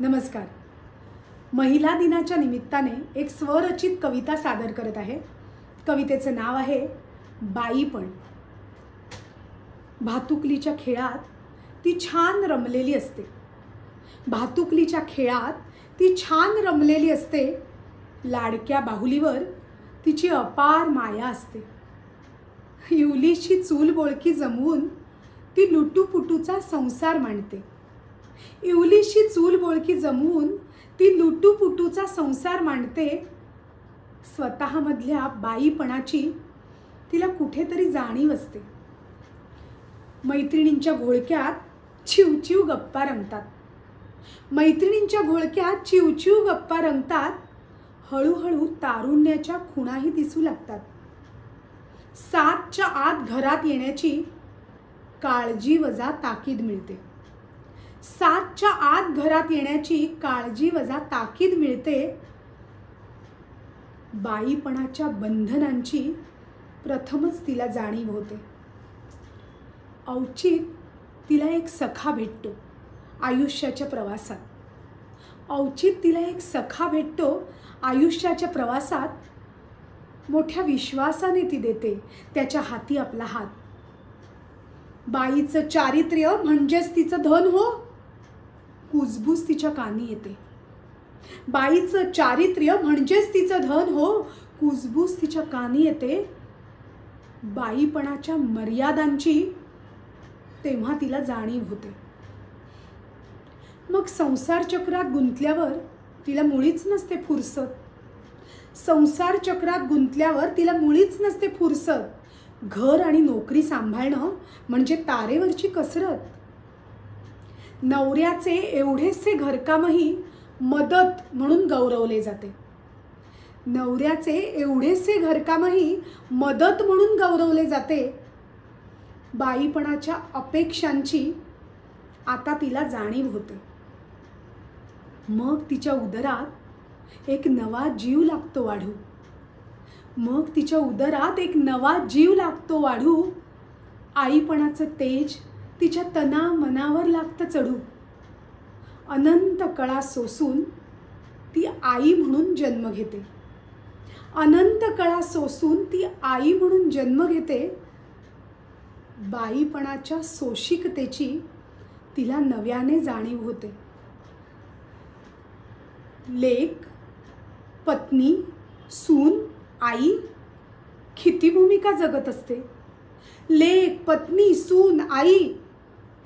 नमस्कार. महिला दिनाच्या निमित्ताने एक स्वरचित कविता सादर करत आहे. कवितेचं नाव आहे बाईपण. भातुकलीच्या खेळात ती छान रमलेली असते. भातुकलीच्या खेळात ती छान रमलेली असते. लाडक्या बाहुलीवर तिची अपार माया असते. इवलीची चूल बोळकी जमवून ती लुटूपुटूचा संसार मांडते. इवलीशी चूल बोळकी जमवून ती लुटूपुटूचा संसार मांडते. स्वतःमधल्या बाईपणाची तिला कुठेतरी जाणीव असते. मैत्रिणींच्या घोळक्यात चिवचिव गप्पा रंगतात. मैत्रिणींच्या घोळक्यात चिवचिव गप्पा रंगतात. हळूहळू तारुण्याच्या खुणाही दिसू लागतात. सातच्या आत घरात येण्याची काळजी वजा ताकीद मिळते. सातच्या आत घरात येण्याची काळजी वजा ताकीद मिळते. बाईपणाच्या बंधनांची प्रथमच तिला जाणीव होते. औचित तिला एक सखा भेटतो आयुष्याच्या प्रवासात. औचित तिला एक सखा भेटतो आयुष्याच्या प्रवासात. मोठ्या विश्वासाने ती देते त्याच्या हाती आपला हात. बाईचं चारित्र्य म्हणजेच तिचं धन हो. कुजबूज तिच्या कानी येते. बाईचं चारित्र्य म्हणजेच तिचं धन हो कुजबूज तिच्या कानी येते. बाईपणाच्या मर्यादांची तेव्हा तिला जाणीव होते. मग संसार चक्रात गुंतल्यावर तिला मुळीच नसते फुरसत. संसार चक्रात गुंतल्यावर तिला मुळीच नसते फुरसत. घर आणि नोकरी सांभाळणं म्हणजे तारेवरची कसरत. नवऱ्याचे एवढेसे घरकामही मदत म्हणून गौरवले जाते. नवऱ्याचे एवढेसे घरकामही मदत म्हणून गौरवले जाते. बाईपणाच्या अपेक्षांची आता तिला जाणीव होते. मग तिच्या उदरात एक नवा जीव लागतो वाढू. मग तिच्या उदरात एक नवा जीव लागतो वाढू. आईपणाचं तेज तिच्या तना मनावर लागतं चढू. अनंत कळा सोसून ती आई म्हणून जन्म घेते. अनंत कळा सोसून ती आई म्हणून जन्म घेते. बाईपणाच्या सोशिकतेची तिला नव्याने जाणीव होते. लेक पत्नी सून आई किती भूमिका जगत असते. लेक पत्नी सून आई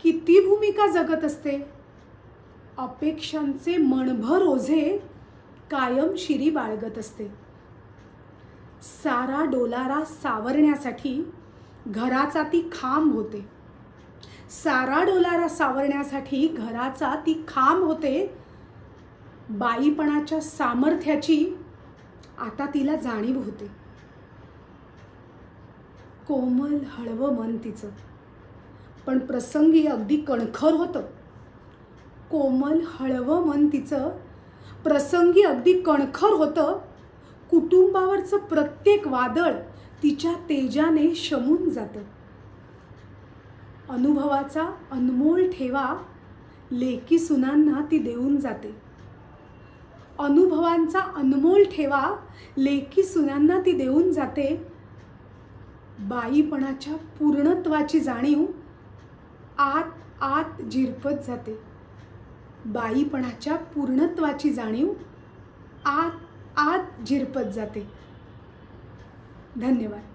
किती भूमिका जगत असते? अपेक्षांचे मणभर ओझे कायम शिरी बाळगत असते. सारा डोलारा सावरण्यासाठी घराचा ती खांब होते. सारा डोलारा सावरण्यासाठी घराचा ती खांब होते. बाईपणाच्या सामर्थ्याची आता तिला जाणीव होते. कोमल हळवं मन तिचं. पण प्रसंगी अगदी कणखर होतं. कोमल हळवं मन तिचं. प्रसंगी अगदी कणखर होतं. कुटुंबावरचं प्रत्येक वादळ तिच्या तेजाने शमून जातं. अनुभवाचा अनमोल ठेवा लेकी सुनांना ती देऊन जाते. अनुभवांचा अनमोल ठेवा लेकी सुनांना ती देऊन जाते. बाईपणाच्या पूर्णत्वाची जाणीव आत आत झिरपत जाते. बाईपणाच्या पूर्णत्वाची जाणीव आत आत झिरपत जाते. धन्यवाद.